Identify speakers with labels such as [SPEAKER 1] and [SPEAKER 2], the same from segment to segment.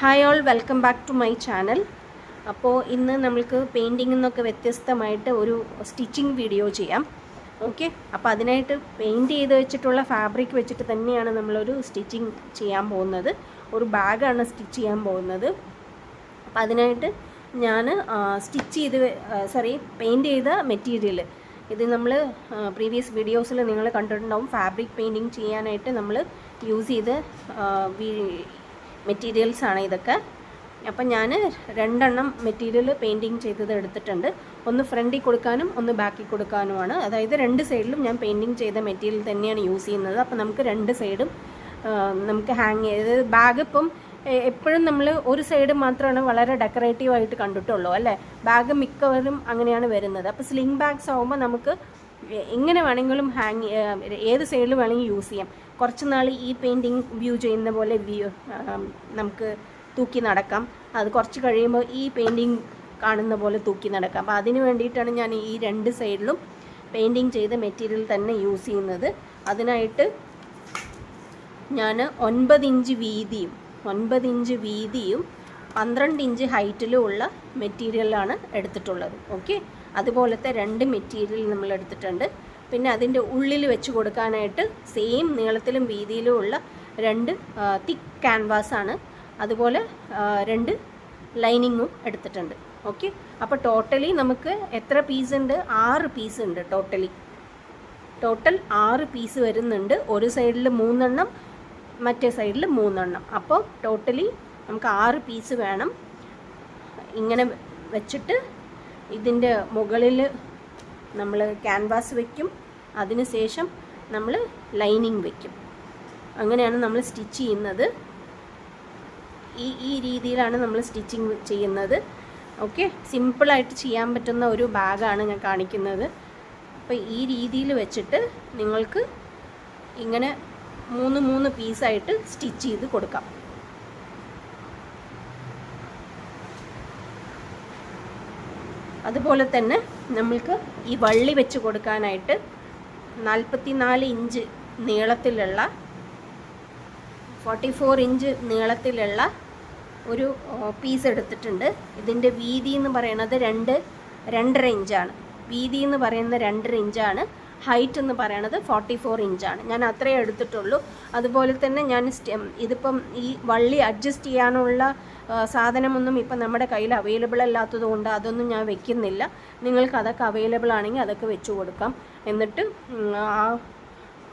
[SPEAKER 1] Hi all welcome back to my channel അപ്പോൾ ഇന്ന് നമ്മൾക്ക് പെയിന്റിങ്ങിൽ നിന്നൊക്കെ വ്യത്യസ്തമായിട്ട് ഒരു സ്റ്റിച്ചിങ് വീഡിയോ ചെയ്യാം. ഓക്കെ അപ്പോൾ അതിനായിട്ട് പെയിന്റ് ചെയ്ത് വെച്ചിട്ടുള്ള ഫാബ്രിക് വെച്ചിട്ട് തന്നെയാണ് നമ്മളൊരു സ്റ്റിച്ചിങ് ചെയ്യാൻ പോകുന്നത്. ഒരു ബാഗാണ് സ്റ്റിച്ച് ചെയ്യാൻ പോകുന്നത്. അപ്പോൾ അതിനായിട്ട് ഞാൻ സ്റ്റിച്ച് ചെയ്ത് സോറി പെയിന്റ് ചെയ്ത മെറ്റീരിയൽ ഇത് നമ്മൾ പ്രീവിയസ് വീഡിയോസിൽ നിങ്ങൾ കണ്ടിട്ടുണ്ടാവും. ഫാബ്രിക് പെയിന്റിങ് ചെയ്യാനായിട്ട് നമ്മൾ യൂസ് ചെയ്ത മെറ്റീരിയൽസ് ആണ് ഇതൊക്കെ. അപ്പം ഞാൻ രണ്ടെണ്ണം മെറ്റീരിയൽ പെയിന്റിങ് ചെയ്തത് എടുത്തിട്ടുണ്ട്. ഒന്ന് ഫ്രണ്ടിൽ കൊടുക്കാനും ഒന്ന് ബാക്കിൽ കൊടുക്കാനുമാണ്. അതായത് രണ്ട് സൈഡിലും ഞാൻ പെയിന്റിങ് ചെയ്ത മെറ്റീരിയൽ തന്നെയാണ് യൂസ് ചെയ്യുന്നത്. അപ്പം നമുക്ക് രണ്ട് സൈഡും നമുക്ക് ഹാങ് ചെയ്ത് ബാഗ് ഇപ്പം എപ്പോഴും നമ്മൾ ഒരു സൈഡ് മാത്രമാണ് വളരെ ഡെക്കറേറ്റീവായിട്ട് കണ്ടിട്ടുള്ളൂ അല്ലേ? ബാഗ് മിക്കവരും അങ്ങനെയാണ് വരുന്നത്. അപ്പോൾ സ്ലിംഗ് ബാഗ്സ് ആകുമ്പോൾ നമുക്ക് എങ്ങനെ വേണമെങ്കിലും ഹാങ് ഏത് സൈഡിൽ വേണമെങ്കിലും യൂസ് ചെയ്യാം. കുറച്ച് നാൾ ഈ പെയിന്റിങ് വ്യൂ ചെയ്യുന്ന പോലെ വ്യൂ നമുക്ക് തൂക്കി നടക്കാം. അത് കുറച്ച് കഴിയുമ്പോൾ ഈ പെയിന്റിങ് കാണുന്ന പോലെ തൂക്കി നടക്കാം. അപ്പോൾ അതിന് വേണ്ടിയിട്ടാണ് ഞാൻ ഈ രണ്ട് സൈഡിലും പെയിന്റിങ് ചെയ്ത മെറ്റീരിയൽ തന്നെ യൂസ് ചെയ്യുന്നത്. അതിനായിട്ട് ഞാൻ ഒൻപത് ഇഞ്ച് വീതിയും ഒൻപത് ഇഞ്ച് വീതിയും പന്ത്രണ്ട് ഇഞ്ച് ഹൈറ്റിലും ഉള്ള മെറ്റീരിയലാണ് എടുത്തിട്ടുള്ളത്. ഓക്കെ അതുപോലത്തെ രണ്ട് മെറ്റീരിയൽ നമ്മൾ എടുത്തിട്ടുണ്ട്. പിന്നെ അതിന്റെ ഉള്ളിൽ വെച്ച് കൊടുക്കാനായിട്ട് സെയിം നീളത്തിലും വീതിയിലും ഉള്ള രണ്ട് തിക്ക് ക്യാൻവാസാണ് അതുപോലെ രണ്ട് ലൈനിങ്ങും എടുത്തിട്ടുണ്ട്. ഓക്കെ അപ്പോൾ ടോട്ടലി നമുക്ക് എത്ര പീസ് ഉണ്ട്? ആറ് പീസ് ഉണ്ട് ടോട്ടലി ടോട്ടൽ ആറ് പീസ് വരുന്നുണ്ട്. ഒരു സൈഡിൽ മൂന്നെണ്ണം മറ്റേ സൈഡിൽ മൂന്നെണ്ണം. അപ്പോൾ ടോട്ടലി നമുക്ക് ആറ് പീസ് വേണം. ഇങ്ങനെ വെച്ചിട്ട് ഇതിന്റെ മുകളിൽ നമ്മൾ ക്യാൻവാസ് വയ്ക്കും അതിന് ശേഷം നമ്മൾ ലൈനിങ് വയ്ക്കും അങ്ങനെയാണ് നമ്മൾ സ്റ്റിച്ച് ചെയ്യുന്നത്. ഈ ഈ രീതിയിലാണ് നമ്മൾ സ്റ്റിച്ചിങ് ചെയ്യുന്നത്. ഓക്കെ സിമ്പിളായിട്ട് ചെയ്യാൻ പറ്റുന്ന ഒരു ബാഗാണ് ഞാൻ കാണിക്കുന്നത്. അപ്പോൾ ഈ രീതിയിൽ വെച്ചിട്ട് നിങ്ങൾക്ക് ഇങ്ങനെ മൂന്ന് മൂന്ന് പീസായിട്ട് സ്റ്റിച്ച് ചെയ്ത് കൊടുക്കാം. അതുപോലെ തന്നെ നമ്മൾക്ക് ഈ വള്ളി വെച്ച് കൊടുക്കാനായിട്ട് നാൽപ്പത്തി നാല് ഇഞ്ച് നീളത്തിലുള്ള ഫോർട്ടി ഫോർ ഇഞ്ച് നീളത്തിലുള്ള ഒരു പീസ് എടുത്തിട്ടുണ്ട്. ഇതിന്റെ വീതി എന്ന് പറയുന്നത് രണ്ട് രണ്ടര ഇഞ്ചാണ്. വീതി എന്ന് പറയുന്ന രണ്ടര ഇഞ്ചാണ്. ഹൈറ്റ് എന്ന് പറയണത് ഫോർട്ടി ഫോർ ഇഞ്ചാണ് ഞാൻ അത്രയേ എടുത്തിട്ടുള്ളൂ. അതുപോലെ തന്നെ ഞാൻ ഇതിപ്പം ഈ വള്ളി അഡ്ജസ്റ്റ് ചെയ്യാനുള്ള സാധനമൊന്നും ഇപ്പം നമ്മുടെ കയ്യിൽ അവൈലബിൾ അല്ലാത്തത് കൊണ്ട് അതൊന്നും ഞാൻ വെക്കുന്നില്ല. നിങ്ങൾക്ക് അതൊക്കെ അവൈലബിൾ ആണെങ്കിൽ അതൊക്കെ വെച്ച് കൊടുക്കാം. എന്നിട്ട് ആ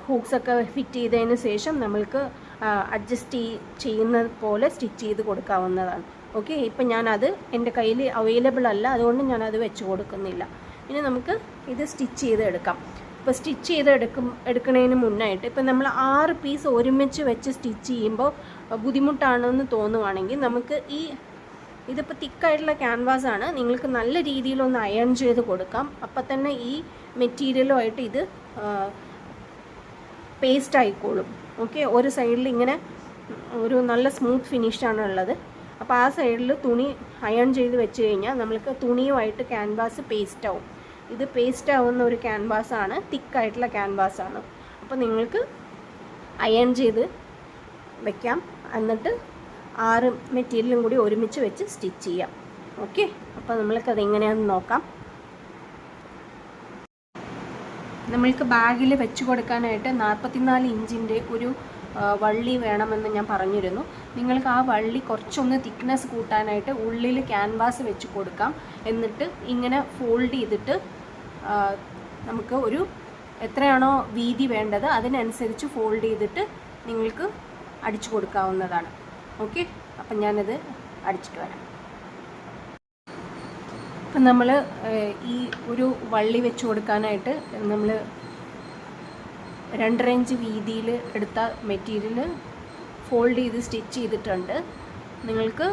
[SPEAKER 1] ഹൂക്സൊക്കെ ഫിറ്റ് ചെയ്തതിന് ശേഷം നമ്മൾക്ക് അഡ്ജസ്റ്റ് ചെയ്യുന്ന പോലെ സ്റ്റിച്ച് ചെയ്ത് കൊടുക്കാവുന്നതാണ്. ഓക്കെ ഇപ്പം ഞാനത് എന്റെ കയ്യിൽ അവൈലബിൾ അല്ല. അതുകൊണ്ട് ഞാനത് വെച്ച് കൊടുക്കുന്നില്ല. ഇനി നമുക്ക് ഇത് സ്റ്റിച്ച് ചെയ്ത് എടുക്കാം ഇപ്പോൾ സ്റ്റിച്ച് ചെയ്ത് എടുക്കും എടുക്കുന്നതിന് മുന്നായിട്ട് ഇപ്പം നമ്മൾ ആറ് പീസ് ഒരുമിച്ച് വെച്ച് സ്റ്റിച്ച് ചെയ്യുമ്പോൾ ബുദ്ധിമുട്ടാണെന്ന് തോന്നുവാണെങ്കിൽ നമുക്ക് ഈ ഇതിപ്പോൾ തിക്കായിട്ടുള്ള ക്യാൻവാസ് ആണ്. നിങ്ങൾക്ക് നല്ല രീതിയിലൊന്ന് അയൺ ചെയ്ത് കൊടുക്കാം. അപ്പം തന്നെ ഈ മെറ്റീരിയലുമായിട്ട് ഇത് പേസ്റ്റ് ആയിക്കോളും. ഓക്കെ ഒരു സൈഡിൽ ഇങ്ങനെ ഒരു നല്ല സ്മൂത്ത് ഫിനിഷാണ് ഉള്ളത്. അപ്പോൾ ആ സൈഡിൽ തുണി അയൺ ചെയ്ത് വെച്ച് കഴിഞ്ഞാൽ നമ്മൾക്ക് തുണിയുമായിട്ട് ക്യാൻവാസ് പേസ്റ്റ് ആവും. ഇത് പേസ്റ്റ് ആവുന്ന ഒരു ക്യാൻവാസ് ആണ്. തിക്കായിട്ടുള്ള ക്യാൻവാസ് ആണ്. അപ്പോൾ നിങ്ങൾക്ക് അയൺ ചെയ്ത് വെക്കാം. എന്നിട്ട് ആറ് മെറ്റീരിയലും കൂടി ഒരുമിച്ച് വെച്ച് സ്റ്റിച്ച് ചെയ്യാം. ഓക്കെ അപ്പോൾ നമ്മൾക്കത് എങ്ങനെയാണെന്ന് നോക്കാം. നമ്മൾക്ക് ബാഗിൽ വെച്ച് കൊടുക്കാനായിട്ട് നാൽപ്പത്തിനാല് ഇഞ്ചിന്റെ ഒരു വള്ളി വേണമെന്ന് ഞാൻ പറഞ്ഞിരുന്നു. നിങ്ങൾക്ക് ആ വള്ളി കുറച്ചൊന്ന് തിക്നെസ് കൂട്ടാനായിട്ട് ഉള്ളിൽ ക്യാൻവാസ് വെച്ച് കൊടുക്കാം. എന്നിട്ട് ഇങ്ങനെ ഫോൾഡ് ചെയ്തിട്ട് നമുക്ക് ഒരു എത്രയാണോ വീതി വേണ്ടത് അതിനനുസരിച്ച് ഫോൾഡ് ചെയ്തിട്ട് നിങ്ങൾക്ക് അടിച്ചു കൊടുക്കാവുന്നതാണ്. ഓക്കെ അപ്പം ഞാനത് അടിച്ചിട്ട് വരാം. അപ്പം നമ്മൾ ഈ ഒരു വള്ളി വെച്ച് കൊടുക്കാനായിട്ട് നമ്മൾ രണ്ടര ഇഞ്ച് വീതിയിൽ എടുത്ത മെറ്റീരിയൽ ഫോൾഡ് ചെയ്ത് സ്റ്റിച്ച് ചെയ്തിട്ടുണ്ട്. നിങ്ങൾക്ക്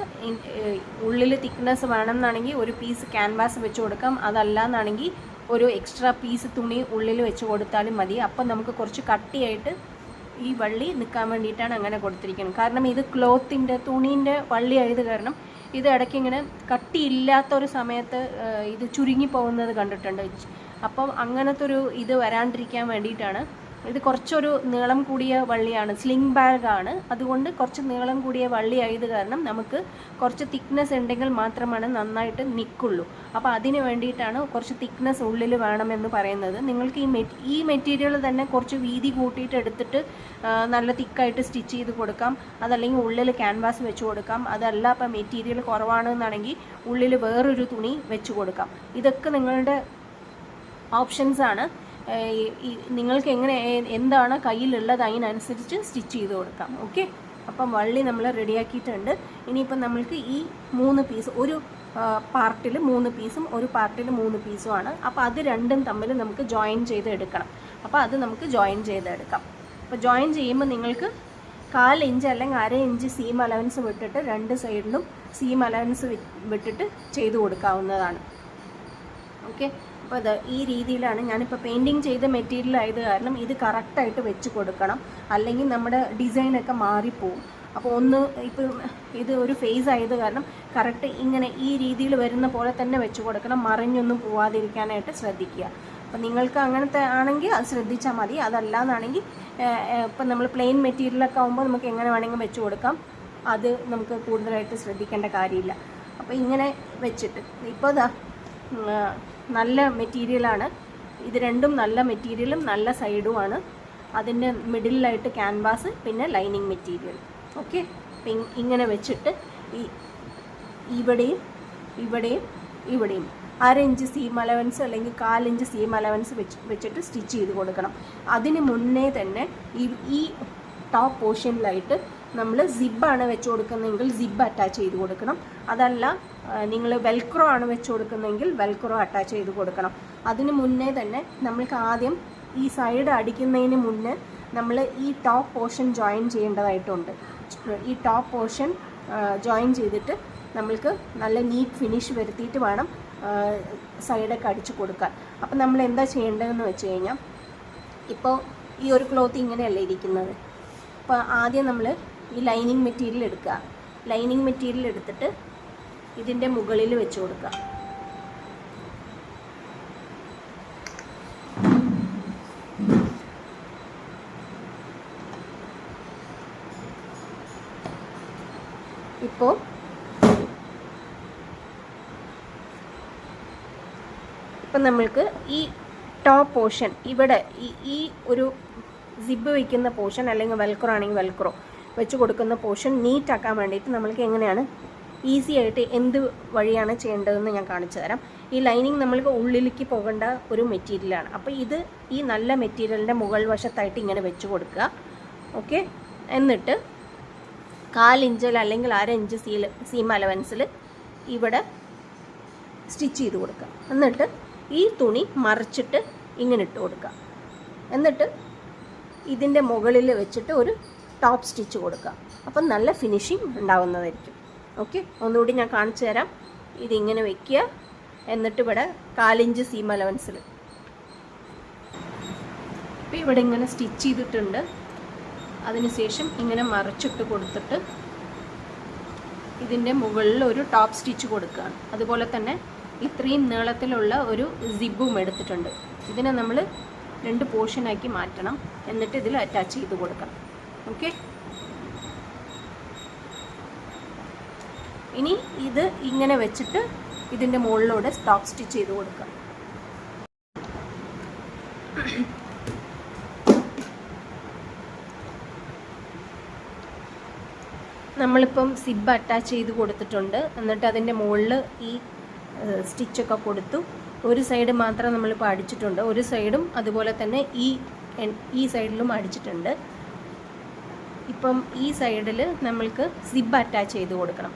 [SPEAKER 1] ഉള്ളിൽ തിക്നെസ് വേണമെന്നാണെങ്കിൽ ഒരു പീസ് ക്യാൻവാസ് വെച്ച് കൊടുക്കാം. അതല്ല എന്നാണെങ്കിൽ ഒരു എക്സ്ട്രാ പീസ് തുണി ഉള്ളിൽ വെച്ച് കൊടുത്താലും മതി. അപ്പം നമുക്ക് കുറച്ച് കട്ടിയായിട്ട് ഈ വള്ളി നിൽക്കാൻ വേണ്ടിയിട്ടാണ് അങ്ങനെ കൊടുത്തിരിക്കുന്നത്. കാരണം ഇത് ക്ലോത്തിന്റെ തുണീന്റെ വള്ളി ആയത് കാരണം ഇത് ഇടയ്ക്ക് ഇങ്ങനെ കട്ടിയില്ലാത്ത ഒരു സമയത്ത് ഇത് ചുരുങ്ങി പോകുന്നത് കണ്ടിട്ടുണ്ട്. അപ്പം അങ്ങനത്തെ ഒരു ഇത് വരാണ്ടിരിക്കാൻ വേണ്ടിയിട്ടാണ് ഇത് കുറച്ചൊരു നീളം കൂടിയ വള്ളിയാണ് സ്ലിംഗ് ബാഗാണ് അതുകൊണ്ട് കുറച്ച് നീളം കൂടിയ വള്ളി ആയത് കാരണം നമുക്ക് കുറച്ച് തിക്നെസ് ഉണ്ടെങ്കിൽ മാത്രമാണ് നന്നായിട്ട് നിൽക്കുള്ളൂ അപ്പോൾ അതിന് വേണ്ടിയിട്ടാണ് കുറച്ച് തിക്നെസ് ഉള്ളിൽ വേണമെന്ന് പറയുന്നത്. നിങ്ങൾക്ക് ഈ മെറ്റ് ഈ മെറ്റീരിയൽ തന്നെ കുറച്ച് വീതി കൂട്ടിയിട്ട് എടുത്തിട്ട് നല്ല തിക്കായിട്ട് സ്റ്റിച്ച് ചെയ്ത് കൊടുക്കാം. അതല്ലെങ്കിൽ ഉള്ളിൽ ക്യാൻവാസ് വെച്ച് കൊടുക്കാം. അതല്ല ഇപ്പം മെറ്റീരിയൽ കുറവാണെന്നാണെങ്കിൽ ഉള്ളിൽ വേറൊരു തുണി വെച്ച് കൊടുക്കാം. ഇതൊക്കെ നിങ്ങളുടെ ഓപ്ഷൻസാണ് നിങ്ങൾക്ക് എങ്ങനെ എന്താണ് കയ്യിലുള്ളത് അതിനനുസരിച്ച് സ്റ്റിച്ച് ചെയ്ത് കൊടുക്കാം ഓക്കെ? അപ്പം വള്ളി നമ്മൾ റെഡിയാക്കിയിട്ടുണ്ട്. ഇനിയിപ്പം നമ്മൾക്ക് ഈ മൂന്ന് പീസ് ഒരു പാർട്ടിൽ മൂന്ന് പീസും ഒരു പാർട്ടിൽ മൂന്ന് പീസുമാണ് അപ്പോൾ അത് രണ്ടും തമ്മിൽ നമുക്ക് ജോയിൻ ചെയ്ത് എടുക്കണം അപ്പോൾ അത് നമുക്ക് ജോയിൻ ചെയ്തെടുക്കാം. അപ്പോൾ ജോയിൻ ചെയ്യുമ്പോൾ നിങ്ങൾക്ക് കാൽ ഇഞ്ച് അല്ലെങ്കിൽ അര ഇഞ്ച് സീം അലവൻസ് വിട്ടിട്ട് രണ്ട് സൈഡിലും സീം അലവൻസ് വിട്ടിട്ട് ചെയ്ത് കൊടുക്കാവുന്നതാണ്. ഓക്കെ? അപ്പോൾ അത് ഈ രീതിയിലാണ് ഞാനിപ്പോൾ പെയിന്റിങ് ചെയ്ത മെറ്റീരിയൽ ആയത് കാരണം ഇത് കറക്റ്റായിട്ട് വെച്ച് കൊടുക്കണം. അല്ലെങ്കിൽ നമ്മുടെ ഡിസൈനൊക്കെ മാറിപ്പോവും. അപ്പോൾ ഒന്ന് ഇപ്പം ഇത് ഒരു ഫേസ് ആയത് കാരണം കറക്റ്റ് ഇങ്ങനെ ഈ രീതിയിൽ വരുന്ന പോലെ തന്നെ വെച്ച് കൊടുക്കണം. മറിഞ്ഞൊന്നും പോവാതിരിക്കാനായിട്ട് ശ്രദ്ധിക്കുക. അപ്പം നിങ്ങൾക്ക് അങ്ങനത്തെ ആണെങ്കിൽ അത് ശ്രദ്ധിച്ചാൽ മതി. അതല്ലാന്നാണെങ്കിൽ ഇപ്പം നമ്മൾ പ്ലെയിൻ മെറ്റീരിയലൊക്കെ ആകുമ്പോൾ നമുക്ക് എങ്ങനെ വേണമെങ്കിൽ വെച്ച് കൊടുക്കാം. അത് നമുക്ക് കൂടുതലായിട്ട് ശ്രദ്ധിക്കേണ്ട കാര്യമില്ല. അപ്പോൾ ഇങ്ങനെ വെച്ചിട്ട്. ഇപ്പോൾ ഇതാ നല്ല മെറ്റീരിയലാണ് ഇത് രണ്ടും നല്ല മെറ്റീരിയലും നല്ല സൈഡുമാണ് അതിന്റെ മിഡിലായിട്ട് ക്യാൻവാസ് പിന്നെ ലൈനിങ് മെറ്റീരിയൽ ഓക്കെ ഇങ്ങനെ വെച്ചിട്ട് ഈ ഇവിടെയും ഇവിടെയും ഇവിടെയും അര ഇഞ്ച് സീം അലവൻസ് അല്ലെങ്കിൽ കാലിഞ്ച് സീം അലവൻസ് വെച്ച് വെച്ചിട്ട് സ്റ്റിച്ച് ചെയ്ത് കൊടുക്കണം. അതിന് മുന്നേ തന്നെ ഈ ഈ ടോപ്പ് പോർഷനിലായിട്ട് നമ്മൾ സിബാണ് വെച്ച് കൊടുക്കുന്നതെങ്കിൽ സിബ് അറ്റാച്ച് ചെയ്ത് കൊടുക്കണം. അതല്ല നിങ്ങൾ വെൽക്രോ ആണ് വെച്ച് കൊടുക്കുന്നതെങ്കിൽ വെൽക്രോ അറ്റാച്ച് ചെയ്ത് കൊടുക്കണം. അതിന് മുന്നേ തന്നെ നമ്മൾക്ക് ആദ്യം ഈ സൈഡ് അടിക്കുന്നതിന് മുന്നേ നമ്മൾ ഈ ടോപ്പ് പോർഷൻ ജോയിൻ ചെയ്യേണ്ടതായിട്ടുണ്ട്. ഈ ടോപ്പ് പോർഷൻ ജോയിൻ ചെയ്തിട്ട് നമ്മൾക്ക് നല്ല നീറ്റ് ഫിനിഷ് വരുത്തിയിട്ട് വേണം സൈഡൊക്കെ അടിച്ചു കൊടുക്കാൻ. അപ്പം നമ്മൾ എന്താ ചെയ്യേണ്ടതെന്ന് വെച്ച് കഴിഞ്ഞാൽ ഇപ്പോൾ ഈ ഒരു ക്ലോത്ത് ഇങ്ങനെയല്ല ഇരിക്കുന്നത്. അപ്പോൾ ആദ്യം നമ്മൾ ഈ ലൈനിങ് മെറ്റീരിയൽ എടുക്കുക. ലൈനിങ് മെറ്റീരിയൽ എടുത്തിട്ട് ഇതിന്റെ മുകളിൽ വെച്ച് കൊടുക്കുക. ഇപ്പോൾ ഇപ്പം നമ്മൾക്ക് ഈ ടോപ്പ് പോർഷൻ ഇവിടെ ഈ ഒരു സിബ് വയ്ക്കുന്ന പോർഷൻ അല്ലെങ്കിൽ വെൽക്രോ ആണെങ്കിൽ വെൽക്രോ വെച്ച് കൊടുക്കുന്ന പോർഷൻ നീറ്റാക്കാൻ വേണ്ടിയിട്ട് നമ്മൾക്ക് എങ്ങനെയാണ് ഈസി ആയിട്ട് എന്ത് വഴിയാണ് ചെയ്യേണ്ടതെന്ന് ഞാൻ കാണിച്ചു തരാം. ഈ ലൈനിങ് നമ്മൾക്ക് ഉള്ളിലേക്ക് പോകേണ്ട ഒരു മെറ്റീരിയലാണ് അപ്പോൾ ഇത് ഈ നല്ല മെറ്റീരിയലിന്റെ മുകൾ വശത്തായിട്ട് ഇങ്ങനെ വെച്ച് കൊടുക്കുക. ഓക്കെ എന്നിട്ട് കാലിഞ്ചിൽ അല്ലെങ്കിൽ അര ഇഞ്ച് സീൽ സീം അലവൻസിൽ ഇവിടെ സ്റ്റിച്ച് ചെയ്ത് കൊടുക്കുക. എന്നിട്ട് ഈ തുണി മറിച്ചിട്ട് ഇങ്ങനെ ഇട്ട് കൊടുക്കുക. എന്നിട്ട് ഇതിന്റെ മുകളിൽ വെച്ചിട്ട് ഒരു ടോപ്പ് സ്റ്റിച്ച് കൊടുക്കുക. അപ്പം നല്ല ഫിനിഷിങ് ഉണ്ടാവുന്നതായിരിക്കും. ഓക്കെ ഒന്നുകൂടി ഞാൻ കാണിച്ചു തരാം. ഇതിങ്ങനെ വെക്കുക. എന്നിട്ട് ഇവിടെ കാലിഞ്ച് സീം അലവൻസിൽ ഇപ്പം ഇവിടെ ഇങ്ങനെ സ്റ്റിച്ച് ചെയ്തിട്ടുണ്ട്. അതിനുശേഷം ഇങ്ങനെ മറിച്ചിട്ട് കൊടുത്തിട്ട് ഇതിന്റെ മുകളിൽ ഒരു ടോപ്പ് സ്റ്റിച്ച് കൊടുക്കുകയാണ്. അതുപോലെ തന്നെ ഇത്രയും നീളത്തിലുള്ള ഒരു സിബും എടുത്തിട്ടുണ്ട്. ഇതിനെ നമ്മൾ രണ്ട് പോർഷനാക്കി മാറ്റണം. എന്നിട്ട് ഇതിൽ അറ്റാച്ച് ചെയ്ത് കൊടുക്കണം. ഓക്കെ. ഇനി ഇത് ഇങ്ങനെ വെച്ചിട്ട് ഇതിന്റെ മുകളിലൂടെ സ്റ്റോക്ക് സ്റ്റിച്ച് ചെയ്ത് കൊടുക്കാം. നമ്മളിപ്പം സിബ് അറ്റാച്ച് ചെയ്ത് കൊടുത്തിട്ടുണ്ട്. എന്നിട്ട് അതിന്റെ മുകളിൽ ഈ സ്റ്റിച്ചൊക്കെ കൊടുത്തു. ഒരു സൈഡ് മാത്രം നമ്മളിപ്പോൾ അടിച്ചിട്ടുണ്ട്. ഒരു സൈഡും അതുപോലെ തന്നെ ഈ ഈ സൈഡിലും അടിച്ചിട്ടുണ്ട്. ഇപ്പം ഈ സൈഡിൽ നമ്മൾക്ക് സിബ് അറ്റാച്ച് ചെയ്ത് കൊടുക്കണം.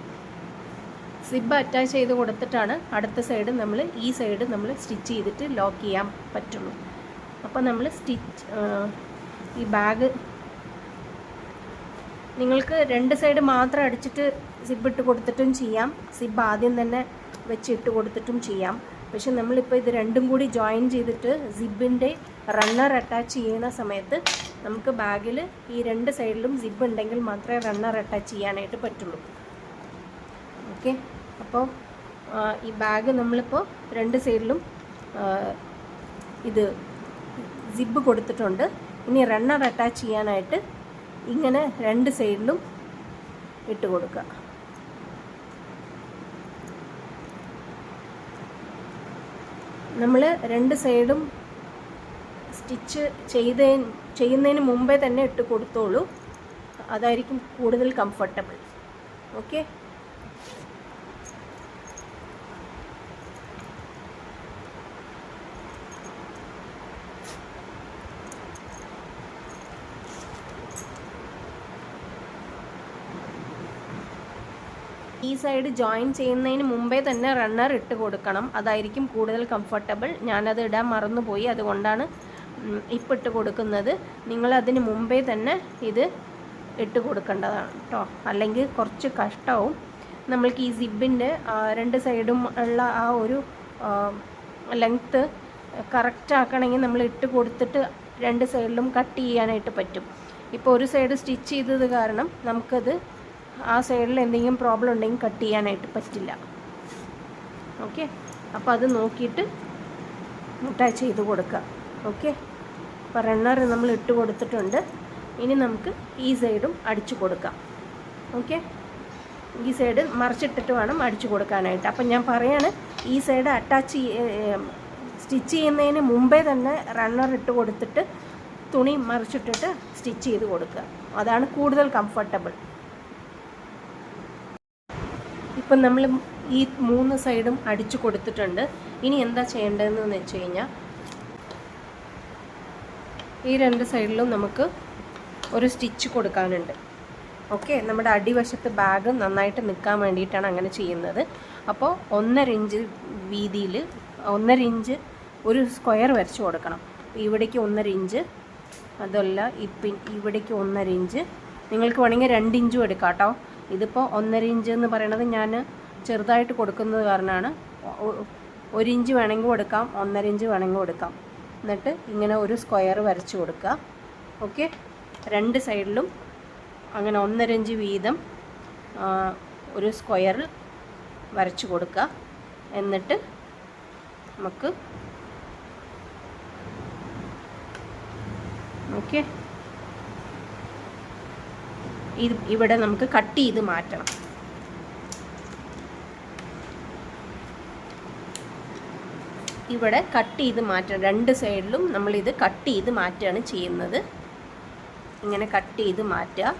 [SPEAKER 1] സിബ് അറ്റാച്ച് ചെയ്ത് കൊടുത്തിട്ടാണ് അടുത്ത സൈഡ് നമ്മൾ ഈ സൈഡ് നമ്മൾ സ്റ്റിച്ച് ചെയ്തിട്ട് ലോക്ക് ചെയ്യാൻ പറ്റുള്ളൂ. അപ്പോൾ നമ്മൾ സ്റ്റിച്ച് ഈ ബാഗ് നിങ്ങൾക്ക് രണ്ട് സൈഡ് മാത്രം അടിച്ചിട്ട് സിബ് ഇട്ട് കൊടുത്തിട്ടും ചെയ്യാം. സിബ് ആദ്യം തന്നെ വെച്ച് ഇട്ട് കൊടുത്തിട്ടും ചെയ്യാം. പക്ഷെ നമ്മളിപ്പോൾ ഇത് രണ്ടും കൂടി ജോയിൻ ചെയ്തിട്ട് സിബിന്റെ റണ്ണർ അറ്റാച്ച് ചെയ്യുന്ന സമയത്ത് നമുക്ക് ബാഗിൽ ഈ രണ്ട് സൈഡിലും സിബ് ഉണ്ടെങ്കിൽ മാത്രമേ റണ്ണർ അറ്റാച്ച് ചെയ്യാനായിട്ട് പറ്റുള്ളൂ. ഓക്കെ അപ്പോൾ ഈ ബാഗ് നമ്മളിപ്പോൾ രണ്ട് സൈഡിലും ഇത് സിബ് കൊടുത്തിട്ടുണ്ട്. ഇനി റണ്ണർ അറ്റാച്ച് ചെയ്യാനായിട്ട് ഇങ്ങനെ രണ്ട് സൈഡിലും ഇട്ട് കൊടുക്കുക. നമ്മൾ രണ്ട് സൈഡും സ്റ്റിച്ച് ചെയ്ത ചെയ്യുന്നതിന് മുമ്പേ തന്നെ ഇട്ട് കൊടുത്തോളൂ. അതായിരിക്കും കൂടുതൽ കംഫർട്ടബിൾ ഓക്കെ ഈ സൈഡ് ജോയിൻ ചെയ്യുന്നതിന് മുമ്പേ തന്നെ റണ്ണർ ഇട്ട് കൊടുക്കണം. അതായിരിക്കും കൂടുതൽ കംഫർട്ടബിൾ ഞാനത് ഇടാൻ മറന്നുപോയി. അതുകൊണ്ടാണ് ഉം, ഇപ്പം ഇട്ട് കൊടുക്കുന്നത്. നിങ്ങൾ അതിന് മുമ്പേ തന്നെ ഇത് ഇട്ട് കൊടുക്കേണ്ടതാണ് കേട്ടോ അല്ലെങ്കിൽ കുറച്ച് കഷ്ടവും. നമ്മൾക്ക് ഈ സിബിന്റെ രണ്ട് സൈഡും ഉള്ള ആ ഒരു ലെങ്ത്ത് കറക്റ്റ് ആക്കണമെങ്കിൽ നമ്മൾ ഇട്ട് കൊടുത്തിട്ട് രണ്ട് സൈഡിലും കട്ട് ചെയ്യാനായിട്ട് പറ്റും. ഇപ്പോൾ ഒരു സൈഡ് സ്റ്റിച്ച് ചെയ്തത് കാരണം നമുക്കത് ആ സൈഡിൽ എന്തെങ്കിലും പ്രോബ്ലം ഉണ്ടെങ്കിൽ കട്ട് ചെയ്യാനായിട്ട് പറ്റില്ല. ഓക്കെ? അപ്പോൾ അത് നോക്കിയിട്ട് അറ്റാച്ച് ചെയ്ത് കൊടുക്കുക. ഓക്കെ? അപ്പോൾ റണ്ണർ നമ്മൾ ഇട്ട് കൊടുത്തിട്ടുണ്ട്. ഇനി നമുക്ക് ഈ സൈഡും അടിച്ചു കൊടുക്കാം. ഓക്കെ ഈ സൈഡ് മറിച്ചിട്ടിട്ട് വേണം അടിച്ചു കൊടുക്കാനായിട്ട്. അപ്പം ഞാൻ പറയാണ് ഈ സൈഡ് അറ്റാച്ച് സ്റ്റിച്ച് ചെയ്യുന്നതിന് മുമ്പേ തന്നെ റണ്ണർ ഇട്ട് കൊടുത്തിട്ട് തുണി മറിച്ചിട്ടിട്ട് സ്റ്റിച്ച് ചെയ്ത് കൊടുക്കുക. അതാണ് കൂടുതൽ കംഫർട്ടബിൾ ഇപ്പം നമ്മൾ ഈ മൂന്ന് സൈഡും അടിച്ചു കൊടുത്തിട്ടുണ്ട്. ഇനി എന്താ ചെയ്യേണ്ടതെന്ന് വെച്ച് കഴിഞ്ഞാൽ ഈ രണ്ട് സൈഡിലും നമുക്ക് ഒരു സ്റ്റിച്ച് കൊടുക്കാനുണ്ട്. ഓക്കെ നമ്മുടെ അടിവശത്ത് ബാഗ് നന്നായിട്ട് നിൽക്കാൻ വേണ്ടിയിട്ടാണ് അങ്ങനെ ചെയ്യുന്നത്. അപ്പോൾ ഒന്നര ഇഞ്ച് വീതിയിൽ ഒന്നര ഇഞ്ച് ഒരു സ്ക്വയർ വരച്ച് കൊടുക്കണം. ഇവിടേക്ക് ഒന്നര ഇഞ്ച് അതല്ല ഇപ്പം ഇവിടേക്ക് ഒന്നര ഇഞ്ച്. നിങ്ങൾക്ക് വേണമെങ്കിൽ രണ്ട് ഇഞ്ചും എടുക്കാം കേട്ടോ. ഇതിപ്പോൾ ഒന്നര ഇഞ്ച് എന്ന് പറയണത് ഞാൻ ചെറുതായിട്ട് കൊടുക്കുന്നത് കാരണമാണ്. ഒരിഞ്ച് ഒരു ഇഞ്ച് വേണമെങ്കിൽ കൊടുക്കാം ഒന്നര ഇഞ്ച് വേണമെങ്കിൽ കൊടുക്കാം. എന്നിട്ട് ഇങ്ങനെ ഒരു സ്ക്വയർ വരച്ച് കൊടുക്കുക. ഓക്കെ? രണ്ട് സൈഡിലും അങ്ങനെ ഒന്നര ഇഞ്ച് വീതം ഒരു സ്ക്വയർ വരച്ച് കൊടുക്കുക. എന്നിട്ട് നമുക്ക് ഓക്കെ? ഇത് ഇവിടെ നമുക്ക് കട്ട് ചെയ്ത് മാറ്റണം. ഇവിടെ കട്ട് ചെയ്ത് മാറ്റണം രണ്ട് സൈഡിലും നമ്മളിത് കട്ട് ചെയ്ത് മാറ്റുകയാണ് ചെയ്യുന്നത്. ഇങ്ങനെ കട്ട് ചെയ്ത് മാറ്റുക.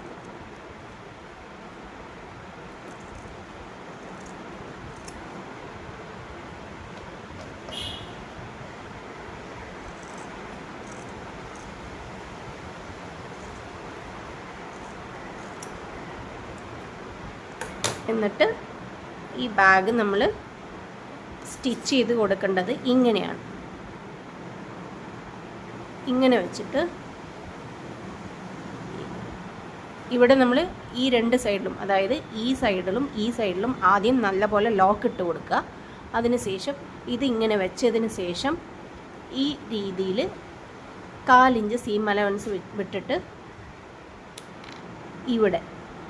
[SPEAKER 1] എന്നിട്ട് ഈ ബാഗ് നമ്മൾ സ്റ്റിച്ച് ചെയ്ത് കൊടുക്കേണ്ടത് ഇങ്ങനെയാണ്. ഇങ്ങനെ വെച്ചിട്ട് ഇവിടെ നമ്മൾ ഈ രണ്ട് സൈഡിലും അതായത് ഈ സൈഡിലും ഈ സൈഡിലും ആദ്യം നല്ലപോലെ ലോക്ക് ഇട്ട് കൊടുക്കുക. അതിനുശേഷം ഇത് ഇങ്ങനെ വെച്ചതിന് ശേഷം ഈ രീതിയിൽ കാലിഞ്ച് സീം അലവൻസ് വിട്ടിട്ട് ഇവിടെ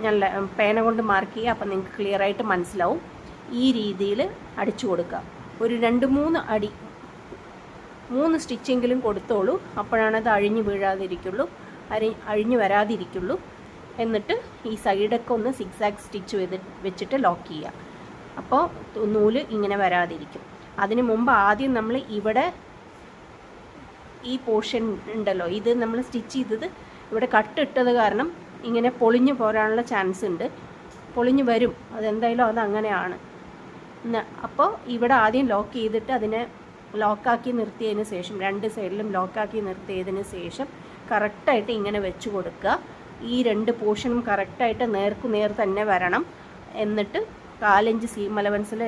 [SPEAKER 1] ഞാൻ പേന കൊണ്ട് മാർക്ക് ചെയ്യുക അപ്പം നിങ്ങൾക്ക് ക്ലിയറായിട്ട് മനസ്സിലാവും. ഈ രീതിയിൽ അടിച്ചു കൊടുക്കുക. ഒരു രണ്ട് മൂന്ന് അടി മൂന്ന് സ്റ്റിച്ചെങ്കിലും കൊടുത്തോളൂ. അപ്പോഴാണ് അത് അഴിഞ്ഞു വീഴാതിരിക്കുള്ളൂ. അരി അഴിഞ്ഞു വരാതിരിക്കുള്ളൂ. എന്നിട്ട് ഈ സൈഡൊക്കെ ഒന്ന് സിക്സാക്ക് സ്റ്റിച്ച് ചെയ്ത് വെച്ചിട്ട് ലോക്ക് ചെയ്യുക. അപ്പോൾ നൂൽ ഇങ്ങനെ വരാതിരിക്കും. അതിന് മുമ്പ് ആദ്യം നമ്മൾ ഇവിടെ ഈ പോർഷൻ ഉണ്ടല്ലോ ഇത് നമ്മൾ സ്റ്റിച്ച് ചെയ്തത് ഇവിടെ കട്ടിട്ടത് കാരണം ഇങ്ങനെ പൊളിഞ്ഞു പോരാനുള്ള ചാൻസ് ഉണ്ട്. പൊളിഞ്ഞു വരും. അതെന്തായാലും അത് അങ്ങനെയാണ് അപ്പോൾ ഇവിടെ ആദ്യം ലോക്ക് ചെയ്തിട്ട് അതിനെ ലോക്കാക്കി നിർത്തിയതിന് ശേഷം രണ്ട് സൈഡിലും ലോക്കാക്കി നിർത്തിയതിന് ശേഷം കറക്റ്റായിട്ട് ഇങ്ങനെ വെച്ച് കൊടുക്കുക. ഈ രണ്ട് പോർഷനും കറക്റ്റായിട്ട് നേർക്കു നേർ തന്നെ വരണം. എന്നിട്ട് കാലഞ്ച് സീം അലവൻസിൽ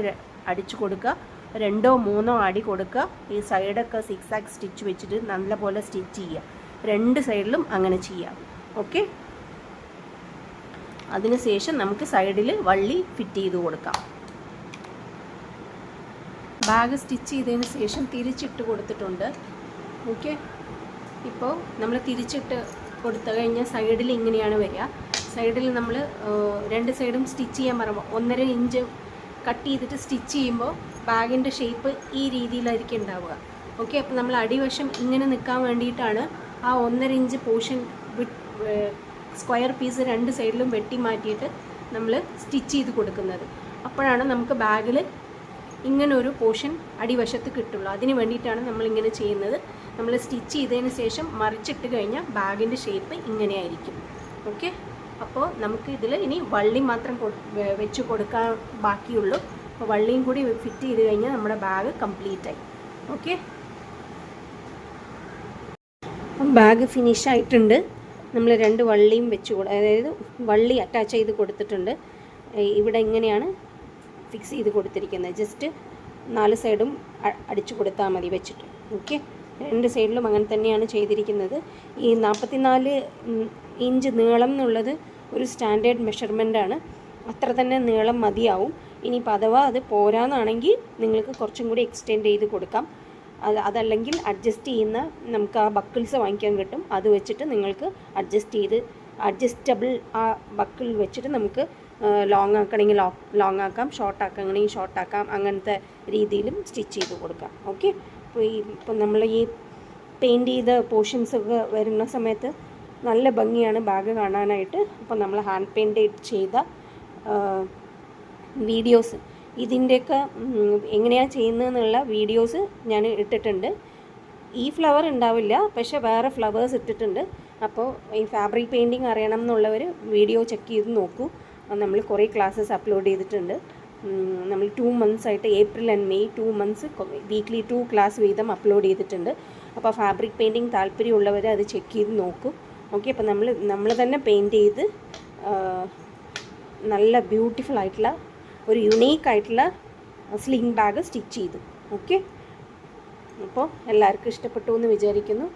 [SPEAKER 1] അടിച്ചു കൊടുക്കുക. രണ്ടോ മൂന്നോ അടി കൊടുക്കുക. ഈ സൈഡൊക്കെ സിക്സ് ആക്ക് സ്റ്റിച്ച് വെച്ചിട്ട് നല്ലപോലെ സ്റ്റിച്ച് ചെയ്യുക. രണ്ട് സൈഡിലും അങ്ങനെ ചെയ്യാം. ഓക്കെ അതിനുശേഷം നമുക്ക് സൈഡിൽ വള്ളി ഫിറ്റ് ചെയ്ത് കൊടുക്കാം. ബാഗ് സ്റ്റിച്ച് ചെയ്തതിന് ശേഷം തിരിച്ചിട്ട് കൊടുത്തിട്ടുണ്ട്. ഓക്കെ? ഇപ്പോൾ നമ്മൾ തിരിച്ചിട്ട് കൊടുത്തു കഴിഞ്ഞാൽ സൈഡിൽ ഇങ്ങനെയാണ് വരിക. സൈഡിൽ നമ്മൾ രണ്ട് സൈഡും സ്റ്റിച്ച് ചെയ്യാൻ പറയുമ്പോൾ ഒന്നര ഇഞ്ച് കട്ട് ചെയ്തിട്ട് സ്റ്റിച്ച് ചെയ്യുമ്പോൾ ബാഗിന്റെ ഷേപ്പ് ഈ രീതിയിലായിരിക്കും ഉണ്ടാവുക. ഓക്കെ? അപ്പോൾ നമ്മൾ അടിവശം ഇങ്ങനെ നിൽക്കാൻ വേണ്ടിയിട്ടാണ് ആ ഒന്നര ഇഞ്ച് പോർഷൻ സ്ക്വയർ പീസ് രണ്ട് സൈഡിലും വെട്ടി മാറ്റിയിട്ട് നമ്മൾ സ്റ്റിച്ച് ചെയ്ത് കൊടുക്കുന്നത്. അപ്പോഴാണ് നമുക്ക് ബാഗിൽ ഇങ്ങനെ ഒരു പോർഷൻ അടിവശത്ത് കിട്ടുള്ളൂ. അതിന് വേണ്ടിയിട്ടാണ് നമ്മളിങ്ങനെ ചെയ്യുന്നത്. നമ്മൾ സ്റ്റിച്ച് ചെയ്തതിന് ശേഷം മറിച്ചിട്ട് കഴിഞ്ഞാൽ ബാഗിന്റെ ഷേപ്പ് ഇങ്ങനെയായിരിക്കും. ഓക്കെ? അപ്പോൾ നമുക്ക് ഇതിൽ ഇനി വള്ളി മാത്രം വെച്ച് കൊടുക്കാൻ ബാക്കിയുള്ളൂ. അപ്പോൾ വള്ളിയും കൂടി ഫിറ്റ് ചെയ്ത് കഴിഞ്ഞാൽ നമ്മുടെ ബാഗ് കംപ്ലീറ്റ് ആയി. ഓക്കെ? ബാഗ് ഫിനിഷ് ആയിട്ടുണ്ട്. നമ്മൾ രണ്ട് വള്ളിയും വെച്ച് അതായത് വള്ളി അറ്റാച്ച് ചെയ്ത് കൊടുത്തിട്ടുണ്ട്. ഇവിടെ ഇങ്ങനെയാണ് ഫിക്സ് ചെയ്ത് കൊടുത്തിരിക്കുന്നത്. ജസ്റ്റ് നാല് സൈഡും അടിച്ചു കൊടുത്താൽ മതി വെച്ചിട്ട്. ഓക്കെ രണ്ട് സൈഡിലും അങ്ങനെ തന്നെയാണ് ചെയ്തിരിക്കുന്നത്. ഈ നാൽപ്പത്തിനാല് ഇഞ്ച് നീളം എന്നുള്ളത് ഒരു സ്റ്റാൻഡേർഡ് മെഷർമെന്റ് ആണ്. അത്ര തന്നെ നീളം മതിയാവും. ഇനിയിപ്പോൾ അഥവാ അത് പോരാന്നാണെങ്കിൽ നിങ്ങൾക്ക് കുറച്ചും കൂടി എക്സ്റ്റെൻഡ് ചെയ്ത് കൊടുക്കാം. അത് അതല്ലെങ്കിൽ അഡ്ജസ്റ്റ് ചെയ്യുന്ന നമുക്ക് ആ ബക്കിൾസ് വാങ്ങിക്കാൻ കിട്ടും. അത് വെച്ചിട്ട് നിങ്ങൾക്ക് അഡ്ജസ്റ്റ് ചെയ്ത് അഡ്ജസ്റ്റബിൾ ആ ബക്കിൾ വെച്ചിട്ട് നമുക്ക് ലോങ് ആക്കണമെങ്കിൽ ലോങ് ആക്കാം ഷോർട്ട് ആക്കണമെങ്കിൽ ഷോർട്ട് ആക്കാം അങ്ങനത്തെ രീതിയിലും സ്റ്റിച്ച് ചെയ്ത് കൊടുക്കാം. ഓക്കെ? അപ്പോൾ ഈ ഇപ്പം നമ്മൾ ഈ പെയിന്റ് ചെയ്ത പോർഷൻസ് ഒക്കെ വരുന്ന സമയത്ത് നല്ല ഭംഗിയാണ് ബാഗ് കാണാനായിട്ട്. അപ്പോൾ നമ്മൾ ഹാൻഡ് പെയിന്റ് ചെയ്ത വീഡിയോസ്. ഇതിന്റെയൊക്കെ എങ്ങനെയാണ് ചെയ്യുന്നതെന്നുള്ള വീഡിയോസ് ഞാൻ ഇട്ടിട്ടുണ്ട്. ഈ ഫ്ലവർ ഉണ്ടാവില്ല പക്ഷേ വേറെ ഫ്ലവേഴ്സ് ഇട്ടിട്ടുണ്ട്. അപ്പോൾ ഈ ഫാബ്രിക് പെയിന്റിങ് അറിയണം എന്നുള്ളവർ വീഡിയോ ചെക്ക് ചെയ്ത് നോക്കൂ. നമ്മൾ കുറേ ക്ലാസ്സസ് അപ്ലോഡ് ചെയ്തിട്ടുണ്ട്. നമ്മൾ ടു മന്ത്സ് ആയിട്ട് April and May two months weekly two class വീതം അപ്ലോഡ് ചെയ്തിട്ടുണ്ട്. അപ്പോൾ ഫാബ്രിക് പെയിന്റിങ് താല്പര്യമുള്ളവർ അത് ചെക്ക് ചെയ്ത് നോക്കും. ഓക്കെ അപ്പോൾ നമ്മൾ നമ്മൾ തന്നെ പെയിന്റ് ചെയ്ത് നല്ല ബ്യൂട്ടിഫുൾ ആയിട്ടുള്ള ഒരു യുണീക്ക് ആയിട്ടുള്ള സ്ലിംഗ് ബാഗ് സ്റ്റിച്ച് ചെയ്തു. ഓക്കെ അപ്പോൾ എല്ലാവർക്കും ഇഷ്ടപ്പെട്ടു എന്ന് വിചാരിക്കുന്നു.